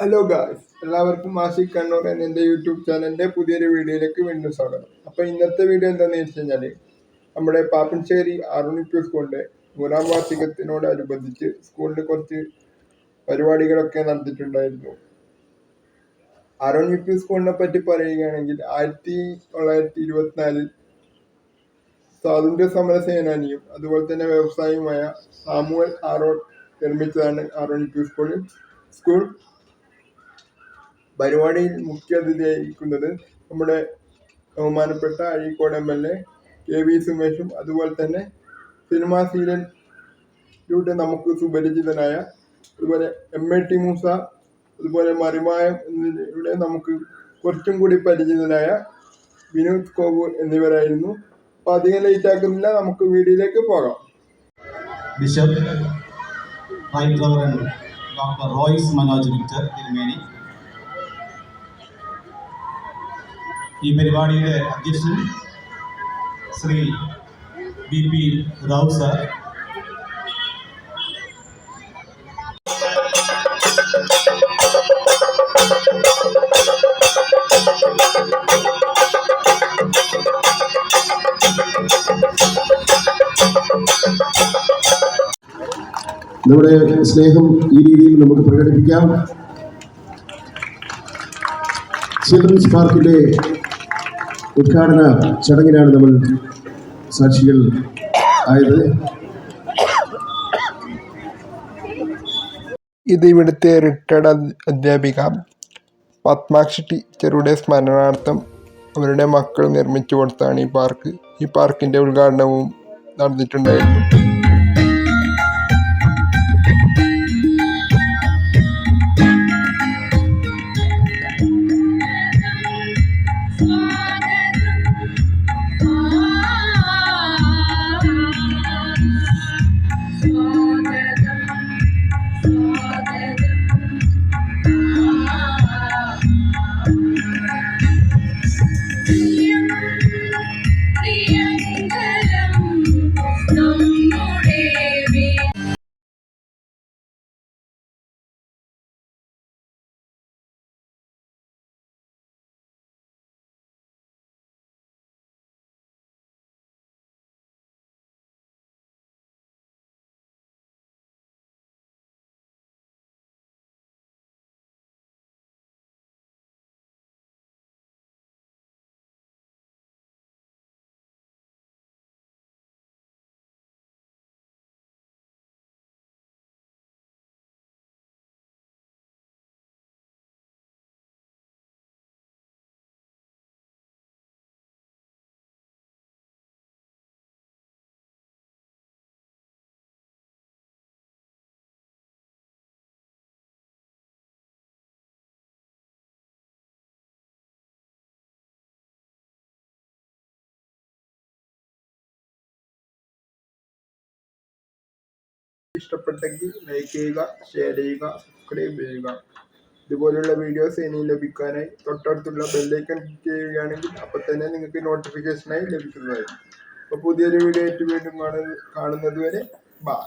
Hello guys എല്ലാവർക്കും ആഷിഖ് കണ്ണൂർ എന്ന എന്റെ യൂട്യൂബ് ചാനലിന്റെ പുതിയൊരു വീഡിയോയിലേക്ക് വീണ്ടും സ്വാഗതം. അപ്പോൾ ഇന്നത്തെ വീഡിയോ എന്താണെന്ന് വെച്ച് കഴിഞ്ഞാൽ നമ്മുടെ പാപ്പൻശ്ശേരി ആറുണിപ്പു സ്കൂളിന്റെ മൂന്നാം വാർഷികത്തിനോടനുബന്ധിച്ച് സ്കൂളിൽ കുറച്ച് പരിപാടികളൊക്കെ നടത്തിയിട്ടുണ്ടായിരുന്നു. ആറുണിപ്പു സ്കൂളിനെ പറ്റി പറയുകയാണെങ്കിൽ ആയിരത്തി തൊള്ളായിരത്തി ഇരുപത്തിനാലിൽ സ്വാതന്ത്ര്യ സമര സേനാനിയും അതുപോലെ തന്നെ വ്യവസായിയുമായ സാമുവൽ ആറോൺ നിർമ്മിച്ചതാണ് ആറുണിപ്പു സ്കൂൾ സ്കൂൾ. പരിപാടിയിൽ മുഖ്യ അതിഥിയായിരിക്കുന്നത് നമ്മുടെ ബഹുമാനപ്പെട്ട Azhikode M L A K V സുമേഷും അതുപോലെ തന്നെ സിനിമാ സീരിയലിലൂടെ നമുക്ക് സുപരിചിതനായ അതുപോലെ എം എ ടി മൂസ അതുപോലെ മറിമായം എന്നിവയുടെ നമുക്ക് കുറച്ചും കൂടി പരിചിതനായ വിനോദ് കോവൂർ എന്നിവരായിരുന്നു. അപ്പൊ അധികം ലേറ്റ് ആക്കുന്നില്ല നമുക്ക് വീഡിയോയിലേക്ക് പോകാം. Bishop doctor Royce Manoj Victor തിരുമേനി. ഈ പരിപാടിയുടെ അധ്യക്ഷൻ Shri B P Rao sir. നമ്മുടെ സ്നേഹം ഈ രീതിയിൽ നമുക്ക് പ്രകടിപ്പിക്കാം. ചിൽഡ്രൻസ് പാർക്കിന്റെ ഉദ്ഘാടന ചടങ്ങിനാണ് നമ്മൾ സാക്ഷികൾ ആയത്. ഇത് ഇവിടുത്തെ റിട്ടയർഡ് അധ്യാപിക പത്മാക്ഷി ടീച്ചറുടെ സ്മരണാർത്ഥം അവരുടെ മക്കൾ നിർമ്മിച്ചു കൊടുത്താണ് ഈ പാർക്ക്. ഈ പാർക്കിന്റെ ഉദ്ഘാടനവും നടന്നിട്ടുണ്ടായിരുന്നു. ഇഷ്ടപ്പെട്ടെങ്കിൽ ലൈക്ക് ചെയ്യുക ഷെയർ ചെയ്യുക സബ്സ്ക്രൈബ് ചെയ്യുക. ഇതുപോലുള്ള വീഡിയോസ് ഇനി ലഭിക്കാനായി തൊട്ടടുത്തുള്ള ബെല്ലൈക്കൺ ക്ലിക്ക് ചെയ്യുകയാണെങ്കിൽ അപ്പോൾ തന്നെ നിങ്ങൾക്ക് നോട്ടിഫിക്കേഷനായി ലഭിക്കുന്നതായിരിക്കും. അപ്പോൾ പുതിയൊരു വീഡിയോ ആയിട്ട് വീണ്ടും കാണുന്നത് വരെ ബൈ